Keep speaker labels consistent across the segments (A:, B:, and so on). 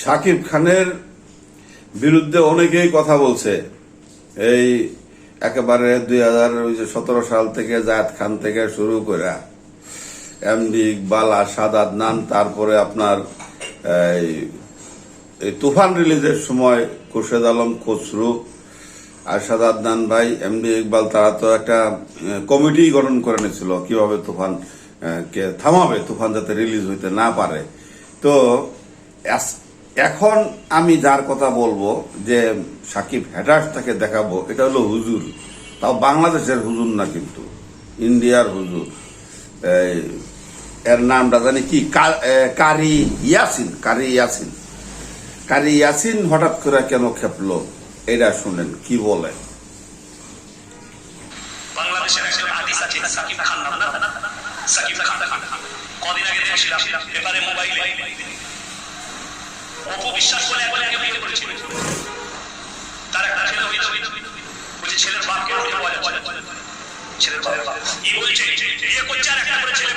A: শাকিব খানের বিরুদ্ধে অনেকেই কথা বলছে। এই একেবারে দুই হাজার সতেরো সাল থেকে জায়দ খান থেকে শুরু করে এমডি ইকবাল, আসাদ আদনান, তারপরে আপনার এই তুফান রিলিজের সময় খুরশেদ আলম, খসরু আরশাদ আদনান ভাই, এমডি ইকবাল, তারা তো একটা কমিটি গঠন করে নিয়েছিল কীভাবে তুফান কে থামাবে, তুফান যাতে রিলিজ হইতে না পারে। তো এখন আমি যার কথা বলব, যে সাকিব হ্যাটার্সটাকে দেখাবো, এটা হলো হুজুর। তাও বাংলাদেশের হুজুর না কিন্তু, ইন্ডিয়ার হুজুর। এর নামটা জানি কি? কারি ইয়াসিন কারি ইয়াসিন। কারি ইয়াসিন হঠাৎ করে কেন খেপলো? এটা শুনেন, কি বলে?
B: সাকিব খান কদিন আগে বিশ্বাস বলে একবার আগে বিয়ে করেছিল। তার একটা ছেলে হয়েছে। বলছে ছেলের যাচ্ছে। ছেলের বাপ। কি বলছে? বিয়ে করছে আর একটা করে ছেলে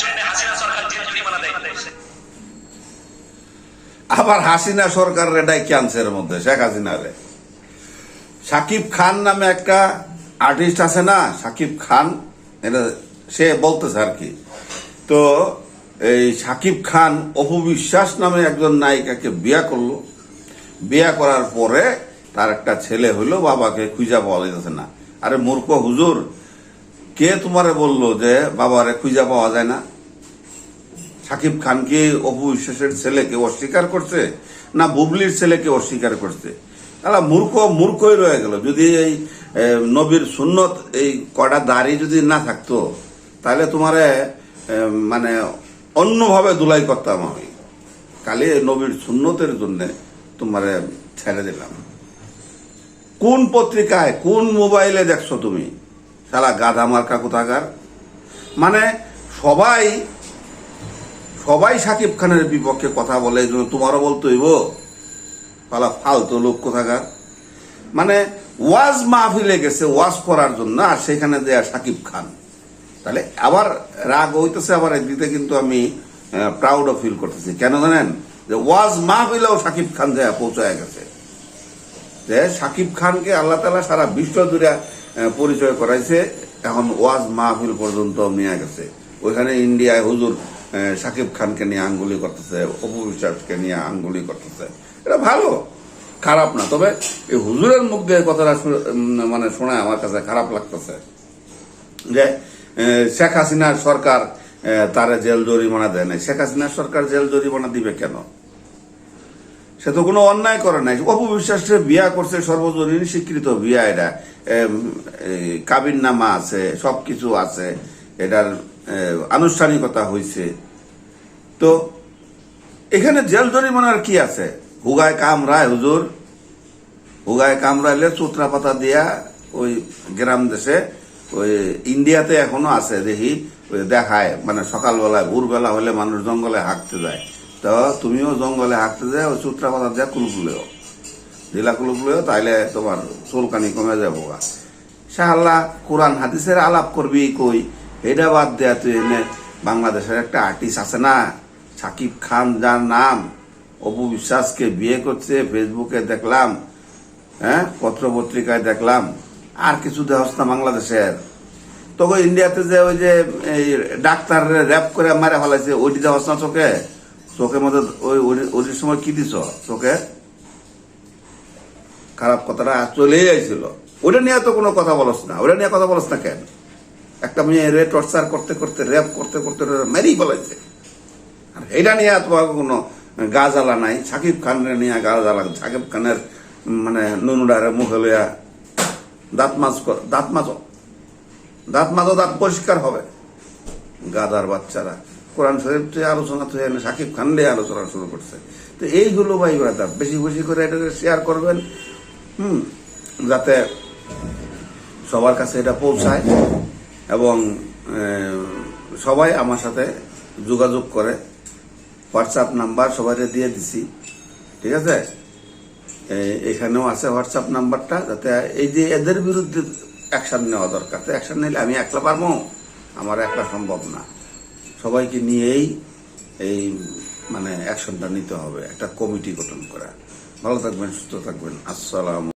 B: জন্য হাসিনা সরকার দেয়
A: আবার হাসিনা সরকার রেডাই ক্যান্সের মধ্যে, শেখ হাসিনারে। সাকিব খান নামে একটা আর্টিস্ট আছে না, সাকিব খান, এটা সে বলতেছে আর কি। তো এই সাকিব খান অপু বিশ্বাস নামে একজন নায়িকাকে বিয়া করল। বিয়া করার পরে তার একটা ছেলে হইল, বাবাকে খুঁজা পাওয়া যাচ্ছে না। আরে মূর্খ হুজুর, কে তোমারে বলল যে বাবারে খুঁজা পাওয়া যায় না? সাকিব খান কি অপু বিশ্বাসের ছেলেকে অস্বীকার করছে না বুবলির ছেলেকে অস্বীকার করছে? তাহলে মূর্খ, মূর্খই রয়ে গেল। যদি এই নবীর সুন্নত এই কটা দাড়ি যদি না থাকতো, তাহলে তোমারে মানে অন্যভাবে দুলাই করতাম আমি। কালি নবীর সুন্নতের জন্য তোমারে ছেড়ে দিলাম। কোন পত্রিকায়, কোন মোবাইলে দেখছ তুমি? সারা গাধা মার্কা কোথাকার? মানে সবাই সবাই সাকিব খানের বিপক্ষে কথা বলে, এই জন্য তোমারও বলতে হইব, পালা ফালতু লোক কোথাকার? মানে ওয়াজ মাহফিলে গেছে, ওয়াজ করার জন্য, আর সেখানে দেয়া সাকিব খান। তাহলে আবার রাগ হইতেছে আবার একদিকে কিন্তু আমি প্রাউড ফিল করতেছি। কেন জানেন? যে ওয়াজ মাহফিলেও সাকিব খান দেয়া পৌঁছায় গেছে। যে সাকিব খানকে আল্লাহ তালা সারা বিশ্ব জুড়ে পরিচয় করাইছে, এখন ওয়াজ মাহফিল পর্যন্ত নিয়ে গেছে। ওইখানে ইন্ডিয়ায় হুজুর সাকিব খানকে নিয়ে আঙ্গুলি করতেছে, অপু বিশ্বাসকে নিয়ে আঙ্গুলি করতেছে। এটা ভালো, খারাপ না। তবে এই হুজুরের মুখ দিয়ে কথাটা মানে শোনায় আমার কাছে খারাপ লাগতেছে। যে শেখ হাসিনার সরকার তারে জেল জরিমানা দেয় নাই। শেখ হাসিনার সরকার জেল জরিমানা দিবে কেন? সে তো কোনো অন্যায় করে নাই। অপবিশ্বাসে বিয়া করছে সর্বজনীন স্বীকৃত বিয়া এটা কাবিন নামা আছে, সবকিছু আছে। এটার আনুষ্ঠানিকতা হয়েছে তো এখানে জেল জরিমানার কি আছে? হুগায় কামরায়, হুজুর। হুগায় কামড়াইলে চুত্রা পাতা দিয়া ওই গ্রাম দেশে ওই ইন্ডিয়াতে এখনও আছে, দেখি দেখায়। মানে সকালবেলায়, ভোরবেলা হলে মানুষ জঙ্গলে হাঁকতে যায়। তো তুমিও জঙ্গলে হাঁকতে যায়, ওই চুত্রা পাতা দিয়া কুলকুলেও দিলা কুলকুলেও তাইলে তোমার চোলকানি কমে যাব গা শাহাল্লাহ কোরআন হাদিসের আলাপ করবি কই? এটা বাদ দেয়া তুই এনে বাংলাদেশের একটা আর্টিস্ট আছে না? সাকিব খান, যার নাম অপু বিশ্বাসকে বিয়ে করছে ফেসবুকে দেখলাম হ্যাঁ পত্র পত্রিকায় দেখলাম। আর কিছু দেহস না বাংলাদেশের। তবে ইন্ডিয়াতে যে ওই যে এই ডাক্তার র্যাপ করে মারে ফেলাইছে, ওইটি দেহস না চোখে? চোখের মধ্যে ওই ওইটির সময় কি দিছ চোখে? খারাপ কথাটা চলেই আইছিল। ওটা নিয়ে তো কোনো কথা বলস না। ওটা নিয়ে কথা বলস না কেন? একটা মেয়ে রে টর্চার করতে করতে, র্যাপ করতে করতে মেরেই ফেলাইছে। আর এটা নিয়ে তোমার কোনো গা জ্বালা নাই। সাকিব খানের নিয়ে গা জ্বালা। সাকিব খানের মানে নুনুডারে মুখে লইয়া দাঁত মাছ কর- দাঁত মাজো। দাঁত মাজো, দাঁত পরিষ্কার হবে। গাদার বাচ্চারা। কোরআন শরীফ থেকে আলোচনা এনে সাকিব খান নিয়ে আলোচনা শুরু করছে। তো এইগুলো ভাই ব্রাদার বেশি বেশি করে এটা শেয়ার করবেন, হুম, যাতে সবার কাছে এটা পৌঁছায় এবং সবাই আমার সাথে যোগাযোগ করে। হোয়াটসঅ্যাপ নাম্বার সবাই দিয়ে দিছি। ঠিক আছে? এখানেও আছে হোয়াটসঅ্যাপ নাম্বারটা, যাতে এই যে এদের বিরুদ্ধে অ্যাকশান নেওয়া দরকার। তো অ্যাকশান নিলে আমি একলা পারব? আমার একলা সম্ভব না। সবাইকে নিয়েই এই মানে অ্যাকশনটা নিতে হবে। একটা কমিটি গঠন করা। ভালো থাকবেন, সুস্থ থাকবেন। আসসালাম